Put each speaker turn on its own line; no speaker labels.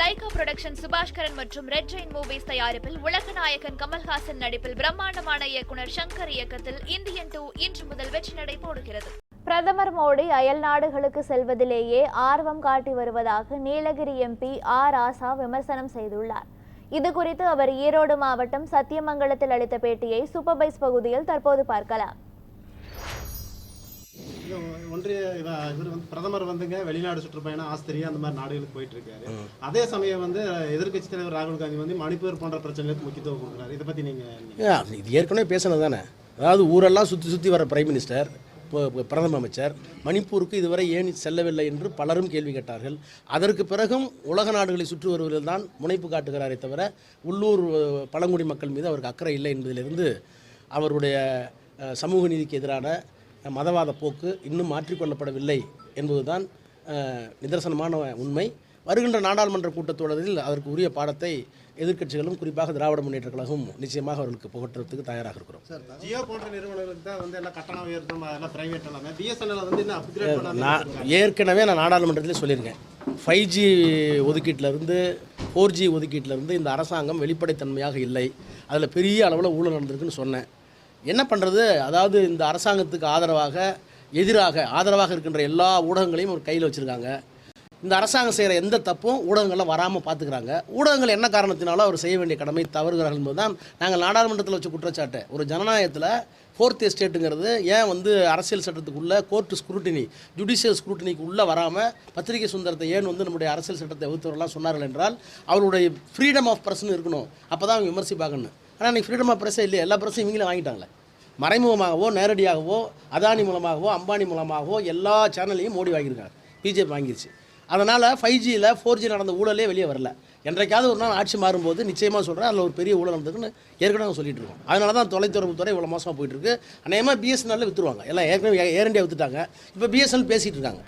Lyca production Subaskaran மற்றும் red Jain movies தயாரிப்பில் உலக நாயகன் கமல்ஹாசன் நடிப்பில் பிரம்மாண்டமான இயக்குனர் சங்கர் இயக்கத்தில் இந்தியன் டூ இன்று முதல் வெற்றி நடை போடுகிறது.
பிரதமர் மோடி அயல் நாடுகளுக்கு செல்வதிலேயே ஆர்வம் காட்டி வருவதாக நீலகிரி எம்பி ஆர் ஆசா விமர்சனம் செய்துள்ளார். இது குறித்து அவர் ஈரோடு மாவட்டம் சத்தியமங்கலத்தில் அளித்த பேட்டியை சூப்பர்பைஸ் பகுதியில் தற்போது பார்க்கலாம்.
ஒன்றிய இவ- இவர் வந்து பிரதமர் வந்துங்க வெளிநாடு சுற்றுப்பயணம் ஆஸ்திரியா அந்த மாதிரி நாடுகளுக்கு போயிட்டு இருக்காரு அதே சமயம் வந்து எதிர்க்கட்சி தலைவர் ராகுல் காந்தி வந்து மணிப்பூர் போன்ற பிரச்சனைகளுக்கு முக்கியத்துவம் கொடுக்குறாரு. இதை பத்தி நீங்க
ஏ, அது இது ஏற்கனவே பேசினது தானே அதாவது ஊரெல்லாம் சுற்றி சுற்றி வர பிரைம் மினிஸ்டர் பிரதம அமைச்சர் மணிப்பூருக்கு இதுவரை ஏன் செல்லவில்லை என்று பலரும் கேள்வி கேட்டார்கள். அதற்கு பிறகும் உலக நாடுகளை சுற்றி வருவதில் தான் முனைப்பு காட்டுகிறாரே தவிர உள்ளூர் பழங்குடி மக்கள் மீது அவருக்கு அக்கறை இல்லை என்பதிலிருந்து அவருடைய சமூக நீதிக்கு எதிரான மதவாத போக்கு இன்னும் மாற்றிக்கொள்ளப்படவில்லை என்பதுதான் நிதர்சனமான உண்மை. வருகின்ற நாடாளுமன்ற கூட்டத்தொடரில் அதற்கு உரிய பாடத்தை எதிர்க்கட்சிகளும் குறிப்பாக திராவிட முன்னேற்ற கழகம் நிச்சயமாக அவர்களுக்கு புகட்டுறதுக்கு தயாராக இருக்கிறோம்.
ஜியோ போன்ற நிறுவனங்களுக்கு தான் வந்து எல்லாம் கட்டணம் உயர்த்தணும் அதெல்லாம் பிரைவேட் எல்லாமே. பிஎஸ்என்எல் வந்து இன்னும் அப்கிரேட்
நான் ஏற்கனவே நான் நாடாளுமன்றத்திலே சொல்லியிருக்கேன். ஃபைவ் ஜி ஒதுக்கீட்டிலேருந்து ஃபோர் ஜி ஒதுக்கீட்டிலேருந்து இந்த அரசாங்கம் வெளிப்படைத்தன்மையாக இல்லை. அதில் பெரிய அளவில் ஊழல் நடந்திருக்குன்னு சொன்னேன். என்ன பண்ணுறது அதாவது இந்த அரசாங்கத்துக்கு ஆதரவாக எதிராக ஆதரவாக இருக்கின்ற எல்லா ஊடகங்களையும் ஒரு கையில் வச்சுருக்காங்க. இந்த அரசாங்கம் செய்கிற எந்த தப்பும் ஊடகங்களில் வராமல் பார்த்துக்கிறாங்க ஊடகங்கள் என்ன காரணத்தினாலும் அவர் செய்ய வேண்டிய கடமை தவறுகிறார்கள் என்பது தான் நாங்கள் நாடாளுமன்றத்தில் வச்ச குற்றச்சாட்டு. ஒரு ஜனநாயகத்தில் ஃபோர்த் எஸ்டேட்டுங்கிறது ஏன் வந்து அரசியல் சட்டத்துக்குள்ளே கோர்ட்டு ஸ்க்ரூட்டினி ஜுடிஷியல் ஸ்க்ரூட்டினிக்கு உள்ளே வராமல் பத்திரிகை சுதந்திரத்தை ஏன் வந்து நம்முடைய அரசியல் சட்டத்தை வகுத்தவரெல்லாம் சொன்னார்கள் என்றால் அவருடைய ஃப்ரீடம் ஆஃப் பர்சன் இருக்கணும். அப்போ தான் அவங்க விமர்சிப்பாங்கன்னு. ஆனால் இன்னைக்கு ஃப்ரீடம் ஆஃப் பிரஸ்ஸே இல்லையா எல்லா ப்ரெஸ்ஸும் இவங்களே வாங்கிட்டாங்களே. மறைமுகமாகவோ நேரடியாகவோ அதானி மூலமாகவோ அம்பானி மூலமாகவோ எல்லா சேனல்லையும் மோடி வாங்கியிருக்காங்க பிஜேபி வாங்கிருச்சு. அதனால் ஃபைவ் ஜியில் ஃபோர் ஜி நடந்த ஊழலே வெளியே வரல. என்றைக்காவது ஒரு நாள் ஆட்சி மாறும்போது நிச்சயமாக சொல்கிறேன் அதில் ஒரு பெரிய ஊழல் நடந்ததுன்னு ஏற்கனவே சொல்லிட்டு இருக்கோம். அதனால தான் தொலைத்தொடர்பு துறை இவ்வளோ மோசமாக போயிட்டுருக்கு அநேகமாக பிஎஸ்என்எல்ல விற்றுருவாங்க எல்லாம் ஏற்கனவே ஏர் இண்டியா விற்றுட்டாங்க இப்போ பிஎஸ்என்எல் பேசிகிட்டு இருக்காங்க.